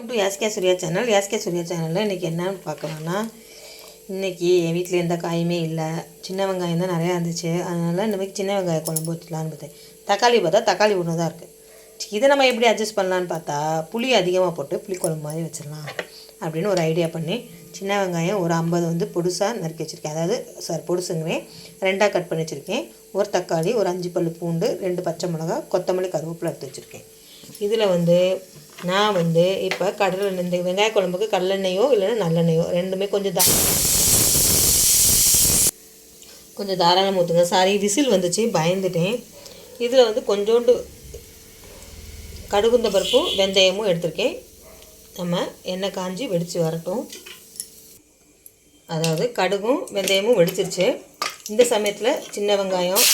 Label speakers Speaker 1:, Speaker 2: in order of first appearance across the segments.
Speaker 1: Welcome to Yaske Surya channel Yaske Surya சேனலில் இன்றைக்கி என்னன்னு பார்க்கலாம்னா இன்றைக்கி என் வீட்டில் எந்த காயுமே இல்லை. சின்ன வெங்காயம் தான் நிறையா இருந்துச்சு. அதனால் இந்த சின்ன வெங்காய குழம்பு வச்சுக்கலான்னு பார்த்தேன். தக்காளி பார்த்தா தக்காளி ஒன்று தான் இருக்குது இதை நம்ம எப்படி அட்ஜஸ்ட் பண்ணலான்னு பார்த்தா புளி அதிகமாக போட்டு புளி குழம்பு மாதிரி வச்சிடலாம் அப்படின்னு ஒரு ஐடியா பண்ணி சின்ன வெங்காயம் ஒரு ஐம்பது வந்து பொடுசாக நறுக்கி வச்சுருக்கேன். அதாவது சார் பொடுசுங்கிறேன் ரெண்டாக கட் பண்ணி வச்சுருக்கேன். ஒரு தக்காளி ஒரு அஞ்சு பல்லு பூண்டு ரெண்டு பச்சை மிளகா கொத்தமல்லி கருவேப்பிலை எடுத்து வச்சுருக்கேன். இதில் வந்து நான் வந்து இப்போ கடலை இந்த வெங்காய குழம்புக்கு கடலெண்ணெயோ இல்லைன்னா நல்லெண்ணெயோ ரெண்டுமே கொஞ்சம் தா கொஞ்சம் தாராளம் ஊற்றுங்க சாரி விசில் வந்துச்சு பயந்துட்டேன். இதில் வந்து கொஞ்சோண்டு கடுகுந்த பருப்பும் வெந்தயமும் எடுத்திருக்கேன். நம்ம எண்ணெய் காஞ்சி வெடித்து வரட்டும். அதாவது கடுகும் வெந்தயமும் வெடிச்சிருச்சு. இந்த சமயத்தில் சின்ன வெங்காயம்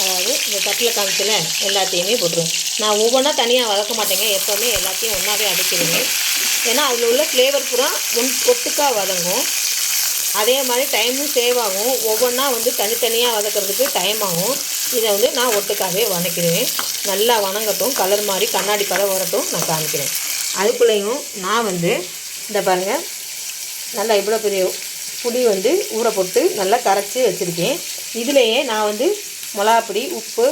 Speaker 1: அதாவது இந்த தட்டில் காமிச்சில எல்லாத்தையுமே போட்டுருவேன். நான் ஒவ்வொன்றா தனியாக வளர்க்க மாட்டேங்க. எப்போவுமே எல்லாத்தையும் ஒன்றாவே அடைச்சிடுவேன் ஏன்னா அதில் உள்ள ஃப்ளேவர் பூரா ஒன் ஒட்டுக்காக வதங்கும். அதே மாதிரி டைமும் சேவ் ஆகும். ஒவ்வொன்றா வந்து தனித்தனியாக வதக்கிறதுக்கு டைம் ஆகும். இதை வந்து நான் ஒட்டுக்காகவே வதக்கிடுவேன். நல்லா வணங்கட்டும். கலர் மாதிரி கண்ணாடி படம் வரட்டும். நான் காமிக்கிறேன். அதுக்குள்ளேயும் நான் வந்து இந்த பாருங்கள் நல்லா இவ்வளோ பெரிய புளி வந்து ஊற போட்டு நல்லா கரைச்சி வச்சுருக்கேன். இதுலேயே நான் வந்து மிளகாப்பொடி உப்பு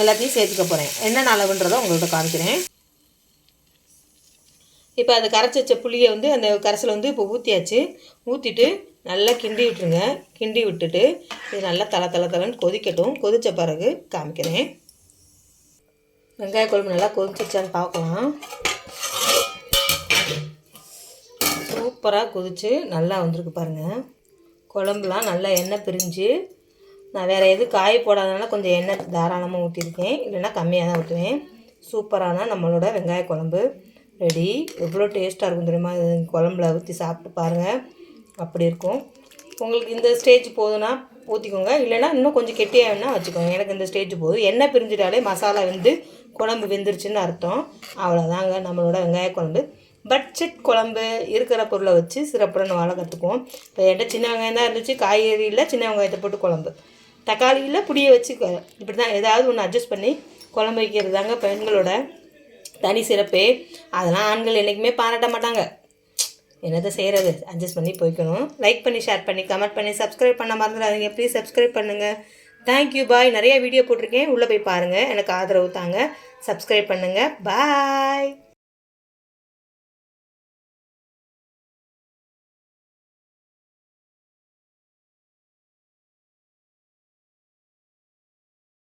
Speaker 1: எல்லாத்தையும் சேர்த்துக்க போகிறேன் என்னென்ன அளவுன்றதை உங்கள்கிட்ட காமிக்கிறேன். இப்போ அந்த கரைச்சி வச்ச புளியை வந்து அந்த கரைசலை வந்து இப்போ ஊற்றியாச்சு ஊற்றிட்டு நல்லா கிண்டி விட்டுருங்க. கிண்டி விட்டுட்டு இது நல்லா தலை தலை தலைன்னு கொதிக்கட்டும். கொதித்த பிறகு காமிக்கிறேன். வெங்காய குழம்பு நல்லா கொதிச்சிச்சான்னு பார்க்கலாம். சூப்பராக கொதித்து நல்லா வந்திருக்கு பாருங்கள் குழம்புலாம் நல்லா எண்ணெய் பிரிஞ்சு நான் வேறு எது காய் போடாதனால கொஞ்சம் எண்ணெய் தாராளமாக ஊற்றிருக்கேன் இல்லைன்னா கம்மியாக தான் ஊற்றுவேன் சூப்பரான நம்மளோட வெங்காய குழம்பு ரெடி. எவ்வளோ டேஸ்ட்டாக இருக்கும் தெரியுமா? இது குழம்புல ஊற்றி சாப்பிட்டு பாருங்கள் அப்படி இருக்கும். உங்களுக்கு இந்த ஸ்டேஜ் போதுன்னா ஊற்றிக்கோங்க இல்லைன்னா இன்னும் கொஞ்சம் கெட்டியாக வேணால் வச்சுக்கோங்க. எனக்கு இந்த ஸ்டேஜ் போதும். எண்ணெய் பிரிஞ்சிட்டாலே மசாலா வெந்து குழம்பு வெந்துருச்சுன்னு அர்த்தம். அவ்வளோதாங்க நம்மளோட வெங்காய குழம்பு. பட்ஜெட் குழம்பு இருக்கிற பொருளை வச்சு சிறப்புடன் வாழ கற்றுக்குவோம் இப்போ என்கிட்ட சின்ன வெங்காயம் தான் இருந்துச்சு. காய்கறி இல்லை சின்ன வெங்காயத்தை போட்டு குழம்பு. தக்காளியில் புளியை வச்சு இப்படி தான் ஏதாவது ஒன்று அட்ஜஸ்ட் பண்ணி குழம்பு வைக்கிறது தாங்க பெண்களோட தனி சிறப்பு. அதெல்லாம் ஆண்கள் என்றைக்குமே பாராட்ட மாட்டாங்க. என்னதை செய்கிறது அட்ஜஸ்ட் பண்ணி போய்க்கணும். லைக் பண்ணி ஷேர் பண்ணி கமெண்ட் பண்ணி சப்ஸ்கிரைப் பண்ண மறந்துடாதீங்க. ப்ளீஸ் சப்ஸ்கிரைப் பண்ணுங்கள் தேங்க்யூ பாய் நிறைய வீடியோ போட்டிருக்கேன். உள்ளே போய் பாருங்கள் எனக்கு ஆதரவு தாங்க. சப்ஸ்கிரைப் பண்ணுங்கள் பாய்